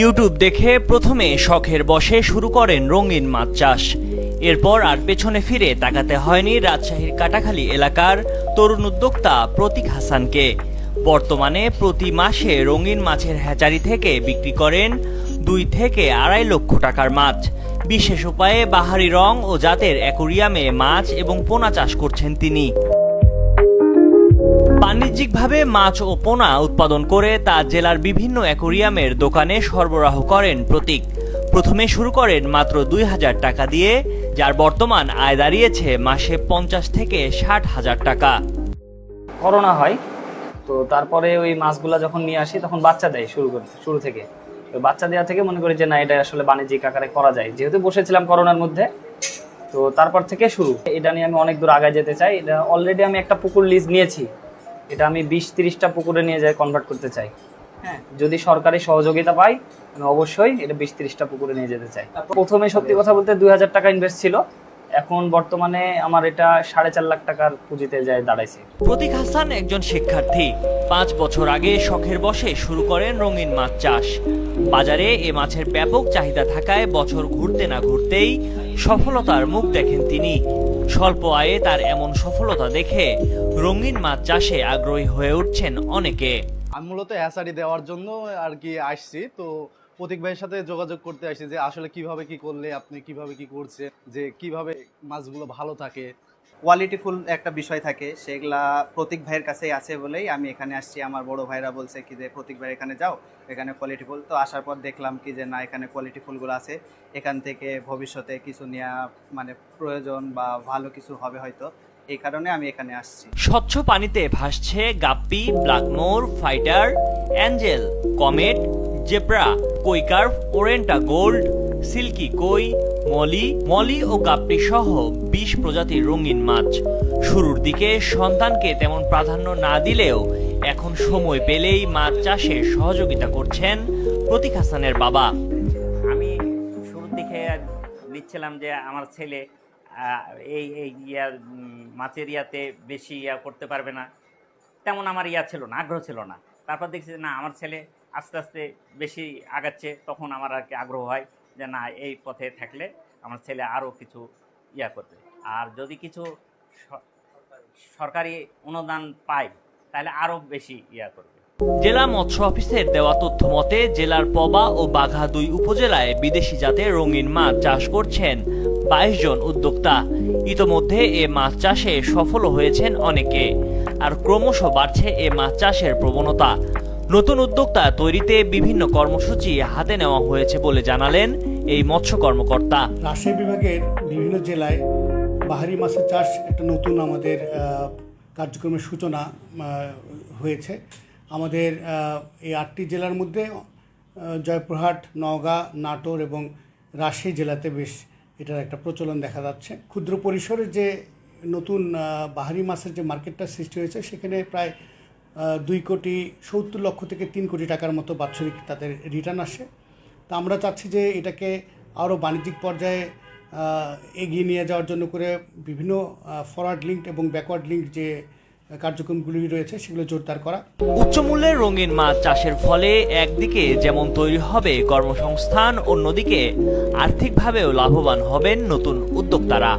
YouTube দেখে প্রথমে শখের বসে শুরু করেন রঙিন মাছ চাষ। এরপর আর পেছনে ফিরে তাকাতে হয়নি রাজশাহীর কাটাখালী এলাকার তরুণ উদ্যোক্তা প্রতীক হাসানকে। বর্তমানে প্রতি মাসে রঙিন মাছের হ্যাচারি থেকে বিক্রি করেন দুই থেকে আড়াই লক্ষ টাকার মাছ। বিশেষ উপায়ে বাহারি রং ও জাতের অ্যাকোরিয়ামে মাছ এবং পোনা চাষ করছেন তিনি। বাণিজ্যিকভাবে মাছ ও পোনা উৎপাদন করে তা জেলার বিভিন্ন অ্যাকোরিয়ামের দোকানে সরবরাহ করেন প্রতীক। প্রথমে শুরু করেন মাত্র দুই হাজার টাকা দিয়ে, যার বর্তমান আয় দাঁড়িয়েছে মাসে পঞ্চাশ থেকে ষাট হাজার টাকা। করোনা হয়, তো তারপরে ওই মাছগুলা যখন নিয়ে আসি, তখন বাচ্চা দেয় শুরু করে শুরু থেকে। তো বাচ্চা দেওয়া থেকে মনে করি যে, না, এটা আসলে বাণিজ্যিক আকারে করা যায়। যেহেতু বসেছিলাম করোনার মধ্যে, তো তারপর থেকে শুরু। এটা নিয়ে আমি অনেক দূর আগায় যেতে চাই। এটা অলরেডি আমি একটা পুকুর লিজ নিয়েছি। এটা আমি বিশ তিরিশটা পুকুরে নিয়ে যাই কনভার্ট করতে চাই। হ্যাঁ। যদি সরকারি সহযোগিতা পাই আমি অবশ্যই এটা বিশ তিরিশটা পুকুরে নিয়ে যেতে চাই। প্রথমে সত্যি কথা বলতে দুই হাজার টাকা ইনভেস্ট ছিল। এখন বর্তমানে আমার এটা সাড়ে চার লাখ টাকার পুঁজিতে যায় দাঁড়াইছে। প্রতীক হাসান একজন শিক্ষার্থী। পাঁচ বছর আগে শখের বসে শুরু করেন রঙিন মাছ চাষ। বাজারে এ মাছের ব্যাপক চাহিদা থাকায় বছর ঘুরতে না ঘুরতেই সফলতার মুখ দেখেন তিনি। স্বল্প আয়ে তার এমন সফলতা দেখে রঙিন মাছ চাষে আগ্রহী হয়ে উঠছেন অনেকে। আমি মূলত অ্যাসারি দেওয়ার জন্য আর কি আসছি। তো প্রতীক ভাইয়ের সাথে যোগাযোগ করতে আসি যে আসলে কীভাবে কি করলে, আপনি কীভাবে কি করছে যে কীভাবে মাছগুলো ভালো থাকে। কোয়ালিটিফুল একটা বিষয় থাকে, সেগুলা প্রতীক ভাইয়ের কাছেই আছে বলেই আমি এখানে আসছি। আমার বড় ভাইরা বলছে কি যে, প্রতীক ভাই, এখানে যাও, এখানে কোয়ালিটিফুল তো আসার পর দেখলাম কি যে, না, এখানে কোয়ালিটিফুলগুলো আছে। এখান থেকে ভবিষ্যতে কিছু নেওয়া মানে প্রয়োজন বা ভালো কিছু হবে হয়তো। এই কারণে আমি এখানে আসছি। স্বচ্ছ পানিতে ভাসছে guppy blackmoor fighter, angel, comet, zebra কৈকার্ভ oranda, gold silky, koi, molly molly ও গাপ্পি সহ বিশ প্রজাতির রঙিন মাছ। শুরুর দিকে সন্তানকে তেমন প্রাধান্য না দিলেও এখন সময় পেলেই মাছ চাষে সহযোগিতা করছেন প্রতীক হাসানের বাবা। আমি শুরুর দিকে দিচ্ছিলাম যে আমার ছেলে এই এই ইয়া মাছের ইয়াতে বেশি ইয়া করতে পারবে না। তেমন আমার ইয়া ছিল না, আগ্রহ ছিল না। তারপর দেখছি না, আমার ছেলে আস্তে আস্তে বেশি আগাচ্ছে, তখন আমার আর কি আগ্রহ হয়। যে না, এই পথে থাকলে আমার ছেলে আরও কিছু ইয়া করবে। আর যদি কিছু সরকারি অনুদান পায়, তাহলে আরও বেশি ইয়া করবে। জেলা মৎস্য অফিসের দেওয়া তথ্য মতে, জেলার পবা ও বাঘা দুই উপজেলায় বিদেশি জাতের রঙিন মাছ চাষ করছেন বাইশ জন উদ্যোক্তা। ইতোমধ্যে এ মাছ চাষে সফল হয়েছেন অনেকে। আর ক্রমশ বাড়ছে এ মাছ চাষের প্রবণতা। নতুন উদ্যোক্তা তৈরিতে বিভিন্ন কর্মসূচি হাতে নেওয়া হয়েছে বলে জানালেন এই মৎস্য কর্মকর্তা। রাজশাহী বিভাগের বিভিন্ন জেলায় বাহারি মাছের চাষ একটা নতুন আমাদের কার্যক্রমের সূচনা হয়েছে। আমাদের এই আটটি জেলার মধ্যে জয়পুরহাট, নওগাঁ, নাটোর এবং রাজশাহী জেলাতে বেশ এটার একটা প্রচলন দেখা যাচ্ছে। ক্ষুদ্র পরিসরে যে নতুন বাহারি মাছের যে মার্কেটটা সৃষ্টি হয়েছে, সেখানে প্রায় দুই কোটি সত্তর লক্ষ থেকে তিন কোটি টাকার মতো বাৎসরিক তাদের রিটার্ন আসে। তা আমরা চাচ্ছি যে এটাকে আরও বাণিজ্যিক পর্যায়ে এগিয়ে নিয়ে যাওয়ার জন্য করে বিভিন্ন ফরওয়ার্ড লিঙ্ক এবং ব্যাকওয়ার্ড লিঙ্ক যে কার্যক্রমগুলি রয়েছে সেগুলো জোরদার করা। উচ্চ মূল্যের রঙিন মাছ চাষের ফলে একদিকে যেমন তৈরি হবে কর্মসংস্থান, অন্যদিকে আর্থিকভাবেও লাভবান হবেন নতুন উদ্যোক্তারা।